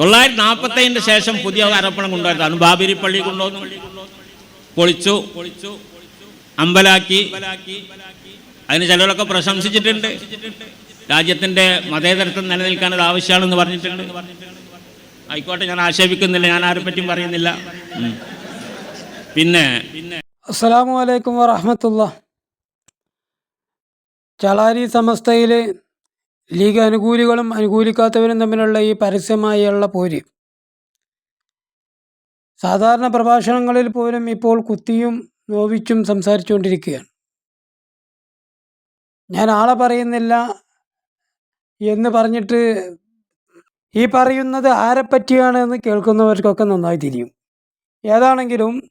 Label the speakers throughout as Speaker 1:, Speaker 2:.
Speaker 1: തൊള്ളായിരത്തി നാൽപ്പത്തേഴിന് ശേഷം പുതിയ ആരോപണം കൊണ്ടുവരുന്നതാണ് ബാബരി പള്ളി കൊണ്ടുവന്നു. പൊളിച്ചു. അമ്പലാക്കി. അതിന് ചിലരൊക്കെ പ്രശംസിച്ചിട്ടുണ്ട്. രാജ്യത്തിന്റെ മതേതരത്വം നിലനിൽക്കാൻ അത് ആവശ്യമാണെന്ന് പറഞ്ഞിട്ടുണ്ട്. ആയിക്കോട്ടെ ഞാൻ ആക്ഷേപിക്കുന്നില്ല. ഞാൻ ആരെ പറ്റിയും പറയുന്നില്ല. പിന്നെ പിന്നെ.
Speaker 2: അസ്സലാമു അലൈക്കും വറഹമത്തുള്ള ചളാരി സമസ്തയിൽ ലീഗ് അനുകൂലികളും അനുകൂലിക്കാത്തവരും തമ്മിലുള്ള ഈ പരസ്യമായുള്ള പോര്. സാധാരണ പ്രഭാഷണങ്ങളിൽ പോലും ഇപ്പോൾ കുത്തിയും നോവിച്ചും സംസാരിച്ചുകൊണ്ടിരിക്കുകയാണ്. ഞാൻ ആളെ പറയുന്നില്ല എന്ന് പറഞ്ഞിട്ട് ഈ പറയുന്നത് ആരെപ്പറ്റിയാണ് എന്ന് കേൾക്കുന്നവർക്കൊക്കെ നന്നായി തിരിയും. ഏതാണെങ്കിലും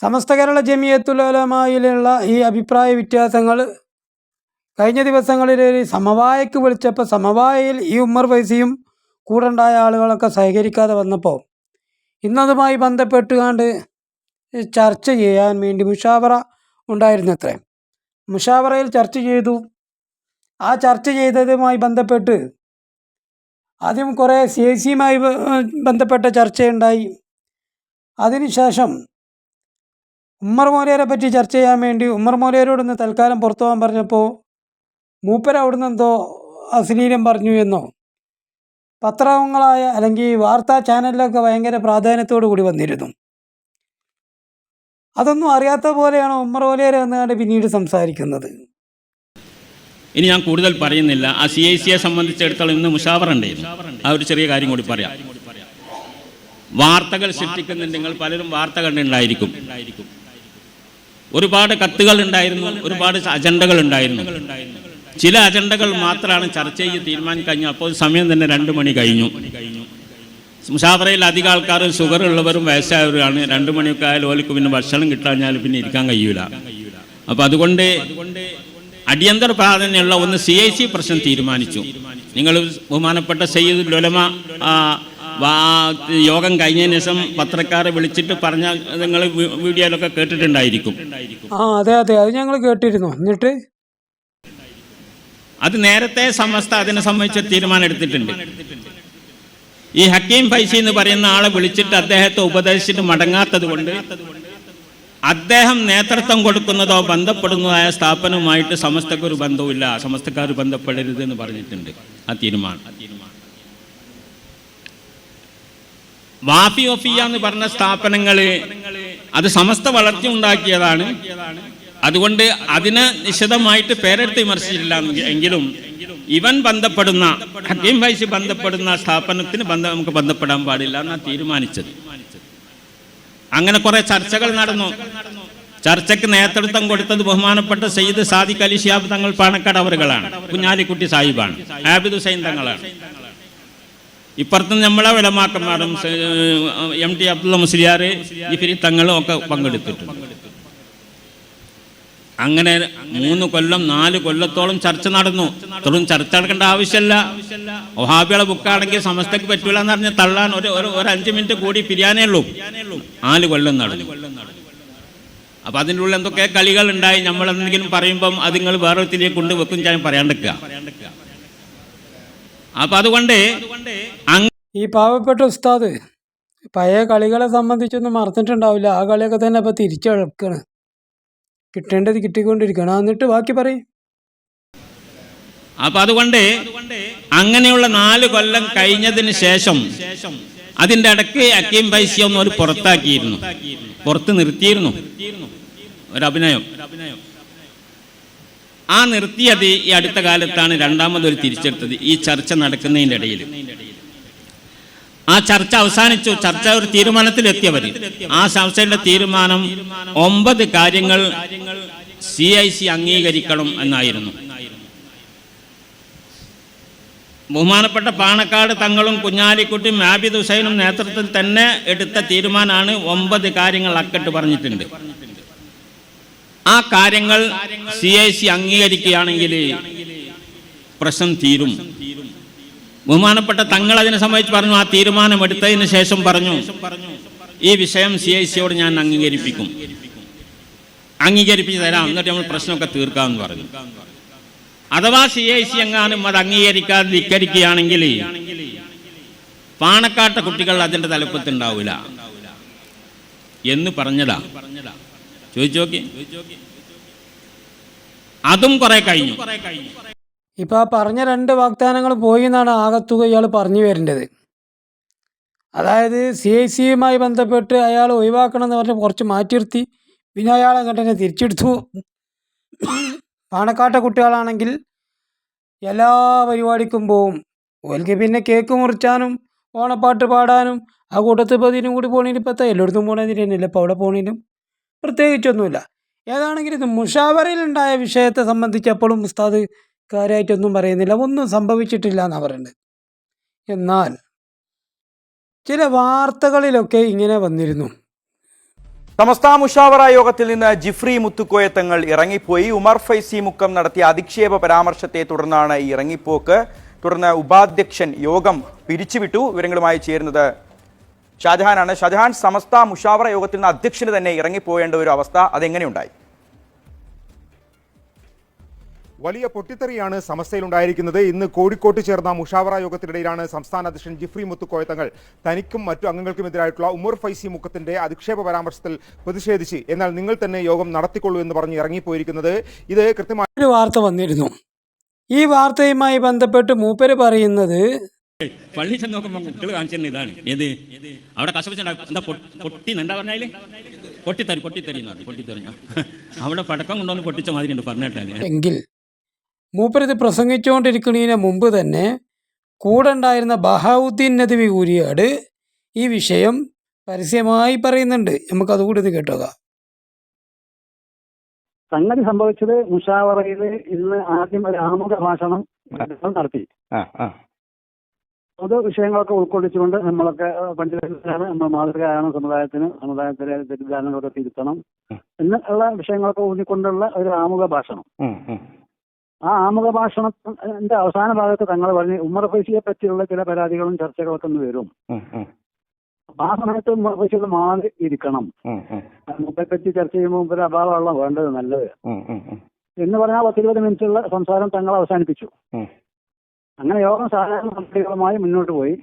Speaker 2: സമസ്ത കേരള ജമിയത്തുലമായിലുള്ള ഈ അഭിപ്രായ വ്യത്യാസങ്ങൾ കഴിഞ്ഞ ദിവസങ്ങളിൽ ഒരു സമവായക്ക് വിളിച്ചപ്പോൾ സമവായയിൽ ഈ ഉമ്മർ ഫൈസിയും കൂടെ ഉണ്ടായ ആളുകളൊക്കെ സഹകരിക്കാതെ വന്നപ്പോൾ ഇന്നതുമായി ബന്ധപ്പെട്ടുകൊണ്ട് ചർച്ച ചെയ്യാൻ വേണ്ടി മുഷാവറ ഉണ്ടായിരുന്നത്രേ. മുഷാവറയിൽ ചർച്ച ചെയ്തു. ആ ചർച്ച ചെയ്തതുമായി ബന്ധപ്പെട്ട് ആദ്യം കുറേ സി ഐ സിയുമായി ബന്ധപ്പെട്ട ചർച്ചയുണ്ടായി. അതിനുശേഷം ഉമ്മർ മൗലിയരെ പറ്റി ചർച്ച ചെയ്യാൻ വേണ്ടി ഉമ്മർ മോലയരോടൊന്ന് തൽക്കാലം പുറത്തു പോകാൻ പറഞ്ഞപ്പോൾ മൂപ്പര അവിടുന്ന് എന്തോ അശ്ലീലം പറഞ്ഞു എന്നോ? പത്രങ്ങളായ അല്ലെങ്കിൽ വാർത്താ ചാനലിലൊക്കെ ഭയങ്കര പ്രാധാന്യത്തോടു കൂടി വന്നിരുന്നു. അതൊന്നും അറിയാത്ത പോലെയാണ് ഉമ്മർ മൗലിയർ എന്നുകൊണ്ട് പിന്നീട് സംസാരിക്കുന്നത്?
Speaker 1: ഇനി ഞാൻ കൂടുതൽ പറയുന്നില്ല. ആ സി ഐ സിയെ സംബന്ധിച്ചിടത്തോളം ഇന്ന് മുഷാവർ ഉണ്ടായിരുന്നു. ആ ഒരു ചെറിയ കാര്യം കൂടി പറയാം. വാർത്തകൾ സൃഷ്ടിക്കുന്നുണ്ട്. നിങ്ങൾ പലരും വാർത്ത കണ്ടുണ്ടായിരിക്കും ഒരുപാട് കത്തുകൾ ഉണ്ടായിരുന്നു. ഒരുപാട് അജണ്ടകൾ ഉണ്ടായിരുന്നു. ചില അജണ്ടകൾ മാത്രമാണ് ചർച്ച ചെയ്ത് തീരുമാനിക്കഴിഞ്ഞു അപ്പോൾ സമയം തന്നെ രണ്ട് മണി കഴിഞ്ഞു. മുഷാഫറയിൽ അധികം ആൾക്കാരും ഷുഗർ ഉള്ളവരും വയസ്സായവരുമാണ്. രണ്ട് മണിയൊക്കെ ആയാലും ഓലിക്ക് പിന്നെ ഭക്ഷണം കിട്ടാഞ്ഞാൽ പിന്നെ ഇരിക്കാൻ കഴിയൂല. അപ്പം അതുകൊണ്ട് അടിയന്തര പ്രാധാന്യമുള്ള ഒന്ന് സി ഐ സി പ്രശ്നം തീരുമാനിച്ചു. നിങ്ങൾ ബഹുമാനപ്പെട്ട സയ്യിദ് ലൊലമ യോഗം കഴിഞ്ഞതിന് ശേഷം പത്രക്കാരെ വിളിച്ചിട്ട് പറഞ്ഞ നിങ്ങൾ വീഡിയോയിലൊക്കെ കേട്ടിട്ടുണ്ടായിരിക്കും.
Speaker 2: ആ അതെ അതെ. അത് ഞങ്ങൾ കേട്ടിരുന്നു. എന്നിട്ട്?
Speaker 1: അത് നേരത്തെ സമസ്ത അതിനെ സംബന്ധിച്ച് തീരുമാനം എടുത്തിട്ടുണ്ട്. ഈ ഹക്കീം ഫൈസി എന്ന് പറയുന്ന ആളെ വിളിച്ചിട്ട് അദ്ദേഹത്തെ ഉപദേശിച്ചിട്ട് മടങ്ങാത്തത് കൊണ്ട് അദ്ദേഹം നേതൃത്വം കൊടുക്കുന്നതോ ബന്ധപ്പെടുന്നതായ സ്ഥാപനവുമായിട്ട് സമസ്തക്ക് ഒരു ബന്ധവുമില്ല. സമസ്തക്കാർ ബന്ധപ്പെടരുത് എന്ന് പറഞ്ഞിട്ടുണ്ട്. ആ തീരുമാനം. വാഫി ഒഫിയ എന്ന് പറഞ്ഞ സ്ഥാപനങ്ങൾ അത് സമസ്ത വളർച്ച ഉണ്ടാക്കിയതാണ്. അതുകൊണ്ട് അതിന് നിശിതമായിട്ട് പേരെടുത്ത് വിമർശിച്ചില്ല എങ്കിലും ഇവൻ ബന്ധപ്പെടുന്ന ഹക്കീം വൈസി ബന്ധപ്പെടുന്ന സ്ഥാപനത്തിന് ബന്ധം നമുക്ക് ബന്ധപ്പെടാൻ പാടില്ല എന്നാണ് തീരുമാനിച്ചത്. അങ്ങനെ കുറെ ചർച്ചകൾ നടന്നു. ചർച്ചയ്ക്ക് നേതൃത്വം കൊടുത്തത് ബഹുമാനപ്പെട്ട സയ്യിദ് സാദിഖ് അലി ഷിയാബ് തങ്ങൾ പാണക്കാട് അവറുകളാണ് കുഞ്ഞാലിക്കുട്ടി സാഹിബാണ്. ആബിദ് ഹുസൈൻ തങ്ങളാണ്. ഇപ്പുറത്ത് നമ്മളെ വിലമാക്കന്മാരും എം ടി അബ്ദുള്ള മുസ്ലിയാർ ഇഫിരി തങ്ങളും ഒക്കെ പങ്കെടുത്തിട്ടുണ്ട്. അങ്ങനെ മൂന്ന് കൊല്ലം നാല് കൊല്ലത്തോളം ചർച്ച നടന്നു. തുടർന്ന് ചർച്ച നടക്കേണ്ട ആവശ്യമല്ല. ഒഹാബിയുടെ ബുക്കാണെങ്കിൽ സമസ്തക്ക് പറ്റൂല എന്ന് പറഞ്ഞ് തള്ളാൻ ഒരു ഒരു- അഞ്ചു അഞ്ച് മിനിറ്റ് കൂടി പിരിയാനേ ഉള്ളൂ. നാല് കൊല്ലം നടന്നു. അപ്പൊ അതിന്റെ ഉള്ളിൽ എന്തൊക്കെ കളികൾ ഉണ്ടായി? നമ്മൾ എന്തെങ്കിലും പറയുമ്പം അത് നിങ്ങൾ വേറെ ഒത്തിരിയെ കൊണ്ട് വെക്കും ഞാൻ പറയാണ്ടിരിക്കുക. അപ്പൊ അതുകൊണ്ട്
Speaker 2: ഈ പാവപ്പെട്ട ഉസ്താദ് പഴയ കളികളെ സംബന്ധിച്ചൊന്നും മറന്നിട്ടുണ്ടാവില്ല. ആ കളിയൊക്കെ തന്നെ ഇപ്പൊ തിരിച്ചെടുക്കാണ്. കിട്ടേണ്ടത് കിട്ടിക്കൊണ്ടിരിക്കുകയാണ്. ആ, എന്നിട്ട് ബാക്കി പറയും.
Speaker 1: അപ്പൊ അതുകൊണ്ട് അങ്ങനെയുള്ള നാല് കൊല്ലം കഴിഞ്ഞതിന് ശേഷം അതിന്റെ ഇടയ്ക്ക് അക്കീം പൈസ ഒന്ന് ഒരു പുറത്താക്കിയിരുന്നു. പുറത്ത് നിർത്തിയിരുന്നു. ഒരു അഭിനയം. ആ നിർത്തിയത് ഈ അടുത്ത കാലത്താണ് രണ്ടാമതൊരു തിരിച്ചെടുത്തത്. ഈ ചർച്ച നടക്കുന്നതിന്റെ ഇടയിൽ. ആ ചർച്ച അവസാനിച്ചു. ചർച്ച ഒരു തീരുമാനത്തിലെത്തിയവർ. ആ ചർച്ചയുടെ തീരുമാനം ഒമ്പത് കാര്യങ്ങൾ സി ഐ സി അംഗീകരിക്കണം എന്നായിരുന്നു. ബഹുമാനപ്പെട്ട പാണക്കാട് തങ്ങളും കുഞ്ഞാലിക്കുട്ടിയും ആബിദ് ഹുസൈനും നേതൃത്വത്തിൽ തന്നെ എടുത്ത തീരുമാനമാണ് ഒമ്പത് കാര്യങ്ങൾ അക്കട്ട് പറഞ്ഞിട്ടുണ്ട്. ആ കാര്യങ്ങൾ സി ഐ സി അംഗീകരിക്കുകയാണെങ്കിൽ പ്രശ്നം തീരും. ബഹുമാനപ്പെട്ട തങ്ങൾ അതിനെ സംബന്ധിച്ച് പറഞ്ഞു ആ തീരുമാനം എടുത്തതിന് ശേഷം പറഞ്ഞു ഈ വിഷയം സി ഐ സിയോട് ഞാൻ അംഗീകരിപ്പിക്കും. അംഗീകരിപ്പിച്ച് തരാം. എന്നിട്ട് നമ്മൾ പ്രശ്നമൊക്കെ തീർക്കാമെന്ന് പറഞ്ഞു. അഥവാ സി ഐ സി എങ്ങാനും അത് അംഗീകരിക്കാതെ ധിക്കരിക്കുകയാണെങ്കിൽ പാണക്കാട്ട കുട്ടികൾ അതിന്റെ തലപ്പത്ത് ഉണ്ടാവില്ല എന്ന് പറഞ്ഞതാ. ചോദിച്ചോക്കി അതും കുറെ കഴിഞ്ഞു.
Speaker 2: ഇപ്പം ആ പറഞ്ഞ രണ്ട് വാഗ്ദാനങ്ങൾ പോയി എന്നാണ് ആകത്തുക ഇയാൾ പറഞ്ഞു വരേണ്ടത്. അതായത് സി ഐ സിയുമായി ബന്ധപ്പെട്ട് അയാൾ ഒഴിവാക്കണം എന്ന് പറഞ്ഞ് കുറച്ച് മാറ്റി നിർത്തി. പിന്നെ അയാൾ അങ്ങോട്ട് തിരിച്ചെടുത്തു. പാണക്കാട്ടെ കുട്ടികളാണെങ്കിൽ എല്ലാ പരിപാടിക്കും പോവും. ഓൽക്ക് പിന്നെ കേക്ക് മുറിച്ചാനും ഓണപ്പാട്ട് പാടാനും ആ കൂട്ടത്തിൽ ഇപ്പോൾ ഇതിനും കൂടി പോകണേലും ഇപ്പോൾ എല്ലായിടത്തും പോണതിന് തന്നെയല്ല ഇപ്പോൾ അവിടെ പോണേനും പ്രത്യേകിച്ചൊന്നുമില്ല. ഏതാണെങ്കിലും ഇത് മുഷാവറയിലുണ്ടായ വിഷയത്തെ സംബന്ധിച്ച് സംബന്ധിച്ചപ്പോഴും ഉസ്താദ് കാര്യമായിട്ടൊന്നും പറയുന്നില്ല. ഒന്നും സംഭവിച്ചിട്ടില്ല എന്നാണ് പറയുന്നത്. എന്നാൽ ചില വാർത്തകളിലൊക്കെ ഇങ്ങനെ വന്നിരുന്നു.
Speaker 3: സമസ്ത മുഷാവറ യോഗത്തിൽ നിന്ന് ജിഫ്രി മുത്തുക്കോയത്തങ്ങൾ ഇറങ്ങിപ്പോയി. ഉമർ ഫൈസി മുക്കം നടത്തിയ അധിക്ഷേപ പരാമർശത്തെ തുടർന്നാണ് ഈ ഇറങ്ങിപ്പോക്ക്. തുടർന്ന് ഉപാധ്യക്ഷൻ യോഗം പിരിച്ചുവിട്ടു. വിവരങ്ങളുമായി ചേരുന്നത് ഷാജഹാനാണ്. ഷാജഹാൻ സമസ്ത മുഷാവറ യോഗത്തിൽ നിന്ന് അധ്യക്ഷന് തന്നെ ഇറങ്ങിപ്പോയേണ്ട ഒരു അവസ്ഥ അതെങ്ങനെയുണ്ടായി?
Speaker 4: വലിയ പൊട്ടിത്തെറിയാണ് സമസ്തയിലുണ്ടായിരിക്കുന്നത്. ഇന്ന് കോഴിക്കോട്ട് ചേർന്ന മുഷാവറ യോഗത്തിനിടയിലാണ് സംസ്ഥാന അധ്യക്ഷൻ ജിഫ്രി മുത്തുക്കോയത്തങ്ങൾ തനിക്കും മറ്റു അംഗങ്ങൾക്കുമെതിരായിട്ടുള്ള ഉമർ ഫൈസി മുക്കത്തിന്റെ അധിക്ഷേപ പരാമർശത്തിൽ പ്രതിഷേധിച്ച് എന്നാൽ നിങ്ങൾ തന്നെ യോഗം നടത്തിക്കൊള്ളൂ എന്ന് പറഞ്ഞ് ഇറങ്ങിപ്പോയിരിക്കുന്നത്. ഇത് കൃത്യമായി
Speaker 2: ഒരു വാർത്ത വന്നിരുന്നു. ഈ വാർത്തയുമായി ബന്ധപ്പെട്ട് മൂപ്പര് പറയുന്നത്
Speaker 1: പള്ളി ചെന്ന് നോക്കുമ്പോൾ കുട്ടികൾ കാണിച്ചിരുന്ന ഇതാണ്. ഏത്? അവിടെ കശപിച്ചുണ്ടാക്കും എന്താ പൊ- പൊട്ടി എന്താ പറഞ്ഞാൽ? പൊട്ടിത്തരി പൊട്ടിത്തരി എന്ന് പറഞ്ഞു. പൊട്ടിത്തെറിഞ്ഞു അവിടെ പടക്കം കൊണ്ടുവന്ന് പൊട്ടിച്ച മാതിരി ഉണ്ട് പറഞ്ഞിട്ടല്ലേ
Speaker 2: എങ്കിൽ മൂപ്പരിത് പ്രസംഗിച്ചുകൊണ്ടിരിക്കുന്നതിന് മുമ്പ് തന്നെ കൂടെ ഉണ്ടായിരുന്ന ബഹാവുദ്ദീൻ നദവി കൂരിയാട് ഈ വിഷയം പരസ്യമായി പറയുന്നുണ്ട്. നമുക്ക് അതുകൂടി ഇത് കേട്ടുക
Speaker 5: സംഗതി സംഭവിച്ചത് മുഷാവറയിൽ ഇന്ന് ആദ്യം ഒരു ആമുഖ ഭാഷണം നടത്തി. പൊതു വിഷയങ്ങളൊക്കെ ഉൾക്കൊള്ളിച്ചുകൊണ്ട് നമ്മളൊക്കെ പണ്ഡിതരാണ് നമ്മൾ മാതൃകയാണ് സമുദായത്തിന് സമുദായത്തിലെ തെറ്റിദ്ധാരണകളൊക്കെ തിരുത്തണം എന്നുള്ള ഉള്ള വിഷയങ്ങളൊക്കെ ഊന്നിക്കൊണ്ടുള്ള ഒരു ആമുഖ ഭാഷണം. ആ ആമുഖ ഭാഷണത്തിന്റെ അവസാന ഭാഗത്ത് തങ്ങൾ പറഞ്ഞു ഉമ്മർ ഫൈസിയെ പറ്റിയുള്ള ചില പരാതികളും ചർച്ചകളൊക്കെ ഒന്ന് വരും. ആ സമയത്ത് ഉമ്മർ ഫൈസികൾ മാറി ഇരിക്കണം. മുമ്പെ പറ്റി ചർച്ച ചെയ്യുമ്പോൾ മുമ്പ് അഭാവമുള്ള വേണ്ടത് നല്ലത്. എന്ന് പറഞ്ഞാൽ പത്തിരുപത് മിനിറ്റുള്ള സംസാരം തങ്ങൾ അവസാനിപ്പിച്ചു. അങ്ങനെ യോഗം സാധാരണ നടപടികളുമായി മുന്നോട്ട് പോയി.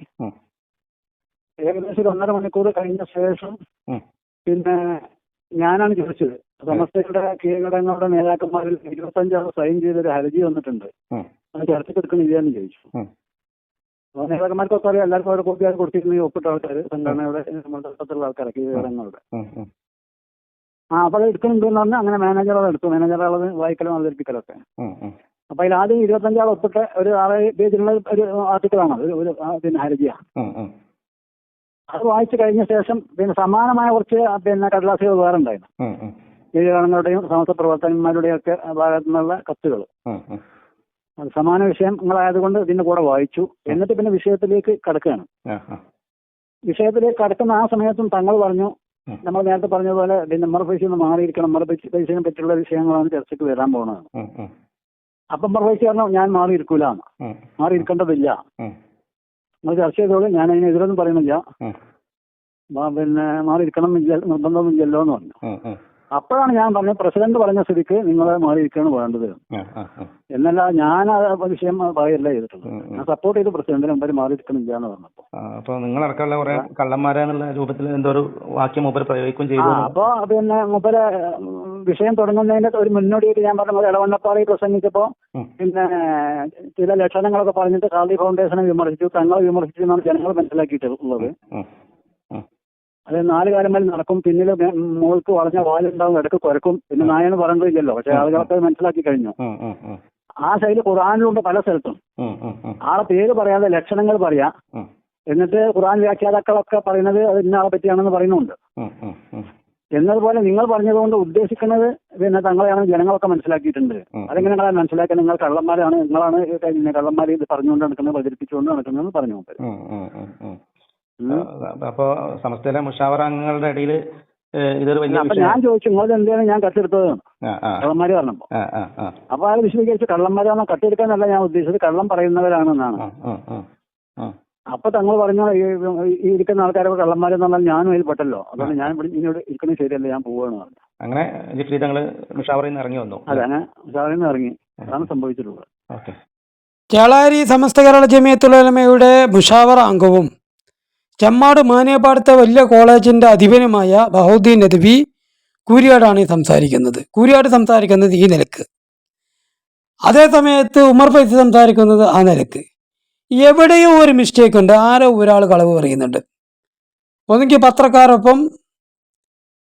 Speaker 5: ഏകദേശം ഒരു ഒന്നര മണിക്കൂർ കഴിഞ്ഞ ശേഷം പിന്നെ ഞാനാണ് ചോദിച്ചത്. സമസ്തയുടെ കീഴടങ്ങളുടെ നേതാക്കന്മാരിൽ ഇരുപത്തഞ്ചാൾ സൈൻ ചെയ്തൊരു ഹർജി വന്നിട്ടുണ്ട്. അത് ചർച്ചയ്ക്ക് ഇല്ലാന്ന് ചോദിച്ചു.
Speaker 4: അപ്പൊ
Speaker 5: അപ്പോൾ നേതാക്കന്മാർക്കൊക്കെ അറിയാം എല്ലാവർക്കും അവരുടെ കോപ്പിയാർ കൊടുത്തിരുന്ന ഈ ഒപ്പിട്ട ആൾക്കാർ സംഘടനയുടെ നമ്മുടെ തലത്തിലുള്ള ആൾക്കാർ കീഴടങ്ങളുടെ ആ. അപ്പോൾ അത് എടുക്കുന്നുണ്ട് എന്ന് പറഞ്ഞാൽ അങ്ങനെ മാനേജറോട് എടുത്തു. മാനേജറുള്ളത് വായിക്കലും അവതരിപ്പിക്കലൊക്കെ. അപ്പൊ അതിൽ ആദ്യം ഇരുപത്തഞ്ചാൾ ഒപ്പിട്ട ഒരു ആറ് പേജിലുള്ള ഒരു ആർട്ടിക്കിളാണ് ഒരു പിന്നെ ഹർജിയ. അത് വായിച്ചു കഴിഞ്ഞ ശേഷം പിന്നെ സമാനമായ കുറച്ച് പിന്നെ കടലാസുകൾ വേറെ ഉണ്ടായിരുന്നു. കീഴടങ്ങളുടെയും സമസ്ത പ്രവർത്തകന്മാരുടെയും ഒക്കെ ഭാഗത്തു നിന്നുള്ള കത്തുകൾ. സമാന വിഷയങ്ങളായതുകൊണ്ട് ഇതിന്റെ കൂടെ വായിച്ചു. എന്നിട്ട് പിന്നെ വിഷയത്തിലേക്ക് കടക്കുകയാണ്. വിഷയത്തിലേക്ക് കടക്കുന്ന ആ സമയത്തും തങ്ങൾ പറഞ്ഞു നമ്മൾ നേരത്തെ പറഞ്ഞതുപോലെ പിന്നെ മറുപൈസയിൽ നിന്ന് മാറിയിരിക്കണം. മറുപൈസയെ പറ്റിയുള്ള വിഷയങ്ങളാണ് ചർച്ചയ്ക്ക് വരാൻ പോകുന്നത്. അപ്പം മറുപൈസ പറഞ്ഞു ഞാൻ മാറിയിരിക്കൂല മാറിയിരിക്കേണ്ടതില്ല. നമ്മൾ ചർച്ച ചെയ്തോളൂ ഞാൻ അതിന് എതിരൊന്നും പറയുന്നില്ല. പിന്നെ മാറിയിരിക്കണം നിർബന്ധമൊന്നും നിർബന്ധമൊന്നുമില്ലല്ലോ എന്ന് പറഞ്ഞു അപ്പോഴാണ് ഞാൻ പറഞ്ഞത് പ്രസിഡന്റ് പറഞ്ഞ സ്ഥിതിക്ക് നിങ്ങൾ മാറിയിരിക്കുകയാണ് വേണ്ടത്. എന്നല്ല ഞാൻ ആ വിഷയം പറയല്ല ചെയ്തിട്ടുള്ളത്. ഞാൻ സപ്പോർട്ട് ചെയ്ത് പ്രസിഡന്റിന് മുമ്പിൽ മാറിയിരിക്കണില്ല എന്ന് പറഞ്ഞപ്പോ
Speaker 6: അപ്പൊ നിങ്ങൾ അടക്കമുള്ള കുറെ കള്ളന്മാരെന്നുള്ള രൂപത്തിൽ എന്തോ ഒരു വാക്യം മൂപ്പര് പ്രയോഗിക്കുകയും ചെയ്തു
Speaker 5: അപ്പൊ പിന്നെ മൂപ്പര് വിഷയം തുടങ്ങുന്നതിന്റെ ഒരു മുന്നോടിയായിട്ട് ഞാൻ പറഞ്ഞ ഇടവണ്ണപ്പാറ പ്രസംഗിച്ചപ്പോ പിന്നെ ചില ലക്ഷണങ്ങളൊക്കെ പറഞ്ഞിട്ട് കാളി ഫൗണ്ടേഷനെ വിമർശിച്ചു തങ്ങളെ വിമർശിച്ചു എന്നാണ് ജനങ്ങൾ മനസ്സിലാക്കിയിട്ടുള്ളത്. അത് നാല് കാലം മേൽ നടക്കും. പിന്നിൽ മോൾക്ക് വളഞ്ഞ വാലുണ്ടാവും ഇടയ്ക്ക് കുരക്കും. പിന്നെ നായെന്ന് പറഞ്ഞില്ലല്ലോ പക്ഷെ ആളുകളൊക്കെ അത് മനസ്സിലാക്കി കഴിഞ്ഞു. ആ ശൈലി ഖുറാനിലുണ്ട് പല സ്ഥലത്തും. ആളെ പേര് പറയാതെ ലക്ഷണങ്ങൾ പറയാ. എന്നിട്ട് ഖുറാൻ വ്യാഖ്യാതാക്കളൊക്കെ പറയുന്നത് അത് ഇന്ന ആളെ പറ്റിയാണെന്ന് പറയുന്നുണ്ട്. എന്നതുപോലെ നിങ്ങൾ പറഞ്ഞതുകൊണ്ട് ഉദ്ദേശിക്കുന്നത് പിന്നെ തങ്ങളെയാണ് ജനങ്ങളൊക്കെ മനസ്സിലാക്കിയിട്ടുണ്ട്. അതെങ്ങനെ നിങ്ങളെ മനസ്സിലാക്കാൻ നിങ്ങൾ കള്ളന്മാരാണ് നിങ്ങളാണ് കള്ളന്മാരെ ഇത് പറഞ്ഞുകൊണ്ട് നടക്കുന്നത് പ്രചരിപ്പിച്ചുകൊണ്ട് നടക്കുന്നത് പറഞ്ഞു
Speaker 6: അപ്പോ സമസ്തയിലെ മുഷാവറ അംഗങ്ങളുടെ ഇടയിൽ ഇതൊരു വലിയ
Speaker 5: അപ്പൊ ഞാൻ ചോദിച്ചു നിങ്ങൾ എന്താണ് ഞാൻ കട്ടെടുത്തത്? കള്ളന്മാര് പറഞ്ഞപ്പോ. അപ്പൊ അത് വിശദീകരിച്ച്? കള്ളന്മാരാണ് കട്ടെടുക്കാന്നല്ല ഞാൻ ഉദ്ദേശിച്ചത്. കള്ളം പറയുന്നവരാണെന്നാണ്. അപ്പൊ തങ്ങൾ പറഞ്ഞ ഈ ഇരിക്കുന്ന ആൾക്കാരൊക്കെ കള്ളന്മാരെന്ന് പറഞ്ഞാൽ ഞാനും അതിൽ പെട്ടല്ലോ. അതുകൊണ്ട് ഞാൻ ഇവിടെ ഇനിയോട് ഇരിക്കുന്നത് ശരിയല്ല ഞാൻ പോവാണ് പറഞ്ഞു.
Speaker 6: അങ്ങനെ ജിഫ്രി തങ്ങൾ മുഷാവറയിൽ ഇറങ്ങി വന്നു.
Speaker 5: അതെ അങ്ങനെ നിന്ന് ഇറങ്ങി. അതാണ് സംഭവിച്ചിട്ടുള്ളത്.
Speaker 2: ചേളാരി സമസ്ത കേരള ജമിയത്തുലമയുടെ മുഷാവർ അംഗവും ചെമ്മാട് മാനേപാടത്തെ വലിയ കോളേജിന്റെ അധിപനുമായ ബഹുദ്ദീൻ നദ്വി കൂരിയാടാണ് ഈ സംസാരിക്കുന്നത്. കൂരിയാട് സംസാരിക്കുന്നത് ഈ നിലയ്ക്ക്. അതേ സമയത്ത് ഉമർ ഫൈസി സംസാരിക്കുന്നത് ആ നിലയ്ക്ക്. എവിടെയോ ഒരു മിസ്റ്റേക്ക് ഉണ്ട്. ആരോ ഒരാൾ കളവ് പറയുന്നുണ്ട്. ഒന്നുകിൽ പത്രക്കാരൊപ്പം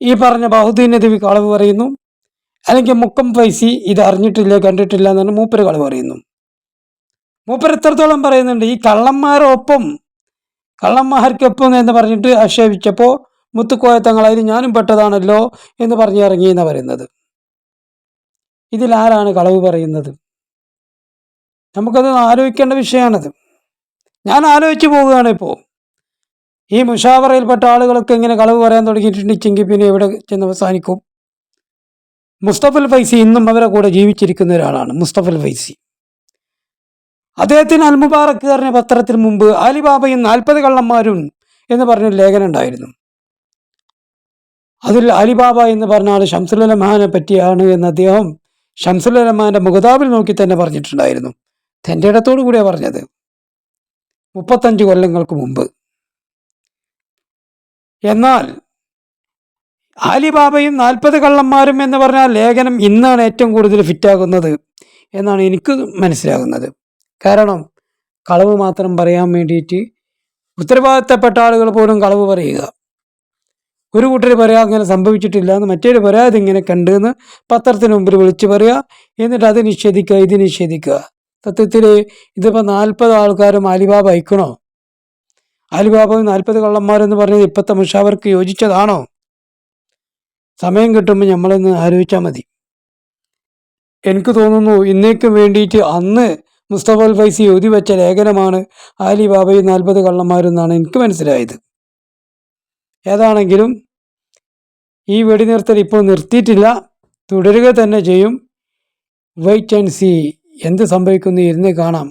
Speaker 2: ഈ പറഞ്ഞ ബഹുദ്ദീൻ നദ്വി കളവ് പറയുന്നു. അല്ലെങ്കിൽ മുക്കം ഫൈസി ഇത് അറിഞ്ഞിട്ടില്ല കണ്ടിട്ടില്ല എന്നാണ് മൂപ്പര് കളവ് പറയുന്നു. മൂപ്പര് എത്രത്തോളം പറയുന്നുണ്ട്? ഈ കള്ളന്മാരൊപ്പം കള്ളന്മാർക്കൊപ്പം എന്ന് പറഞ്ഞിട്ട് ആക്ഷേപിച്ചപ്പോൾ മുത്തുക്കോയത്തങ്ങളായി ഞാനും പെട്ടതാണല്ലോ എന്ന് പറഞ്ഞ് ഇറങ്ങി എന്നാണ് പറയുന്നത്. ആരാണ് കളവ് പറയുന്നത്? നമുക്കത് ആലോചിക്കേണ്ട വിഷയമാണത് ഞാൻ ആലോചിച്ച് പോവുകയാണ് ഇപ്പോൾ ഈ മുഷാവറയിൽപ്പെട്ട ആളുകളൊക്കെ ഇങ്ങനെ കളവ് പറയാൻ തുടങ്ങിയിട്ടുണ്ടെങ്കിൽ പിന്നെ എവിടെ ചെന്ന് അവസാനിക്കും? മുസ്തഫൽ ഫൈസി ഇന്നും അവരെ കൂടെ ജീവിച്ചിരിക്കുന്ന ഒരാളാണ് മുസ്തഫൽ ഫൈസി. അദ്ദേഹത്തിന് അൽമുബാറക്ക് പറഞ്ഞ പത്രത്തിന് മുമ്പ് അലിബാബയും നാൽപ്പത് കള്ളന്മാരും എന്ന് പറഞ്ഞൊരു ലേഖനം ഉണ്ടായിരുന്നു. അതിൽ അലിബാബ എന്ന് പറഞ്ഞ ആൾ ഷംസുലമാനെ പറ്റിയാണ് എന്ന് അദ്ദേഹം ഷംസുലമാന്റെ മുഖതാബിൽ നോക്കി തന്നെ പറഞ്ഞിട്ടുണ്ടായിരുന്നു. തന്റെ ഇടത്തോടു കൂടിയാണ് പറഞ്ഞത്. മുപ്പത്തഞ്ച് കൊല്ലങ്ങൾക്ക് മുമ്പ്. എന്നാൽ ആലിബാബയും നാൽപ്പത് കള്ളന്മാരും എന്ന് പറഞ്ഞാൽ ലേഖനം ഇന്നാണ് ഏറ്റവും കൂടുതൽ ഫിറ്റാകുന്നത് എന്നാണ് എനിക്ക് മനസ്സിലാകുന്നത്. കാരണം കളവ് മാത്രം പറയാൻ വേണ്ടിയിട്ട് ഉത്തരവാദിത്തപ്പെട്ട ആളുകൾ പോലും കളവ് പറയുക. ഒരു കൂട്ടർ പറയാ അങ്ങനെ സംഭവിച്ചിട്ടില്ല എന്ന് മറ്റൊരു പറയാ ഇതിങ്ങനെ കണ്ടെന്ന് പത്രത്തിന് മുമ്പിൽ വിളിച്ച് പറയുക എന്നിട്ട് അത് നിഷേധിക്കുക ഇത് നിഷേധിക്കുക. സത്യത്തിൽ ഇതിപ്പോൾ നാൽപ്പത് ആൾക്കാരും അലിബാബ അയക്കണോ? അലിബാബയും നാൽപ്പത് കള്ളന്മാരെന്ന് പറഞ്ഞത് ഇപ്പോഴത്തെ മുഷാവർക്ക് യോജിച്ചതാണോ? സമയം കിട്ടുമ്പോൾ നമ്മളൊന്ന് ആലോചിച്ചാൽ മതി. എനിക്ക് തോന്നുന്നു ഇന്നേക്കും വേണ്ടിയിട്ട് അന്ന് മുസ്തഫ അൽ ഫൈസി വെച്ച ലേഖനമാണ് ആലി ബാബയും നാൽപ്പത് കള്ളന്മാരെന്നാണ് എനിക്ക് മനസ്സിലായത്. ഏതാണെങ്കിലും ഈ വെടിനിർത്തൽ ഇപ്പോൾ നിർത്തിയിട്ടില്ല. തുടരുക തന്നെ ചെയ്യും. വെയിറ്റ് ആൻഡ് സി എന്ത് സംഭവിക്കുന്നു ഇരുന്ന് കാണാം.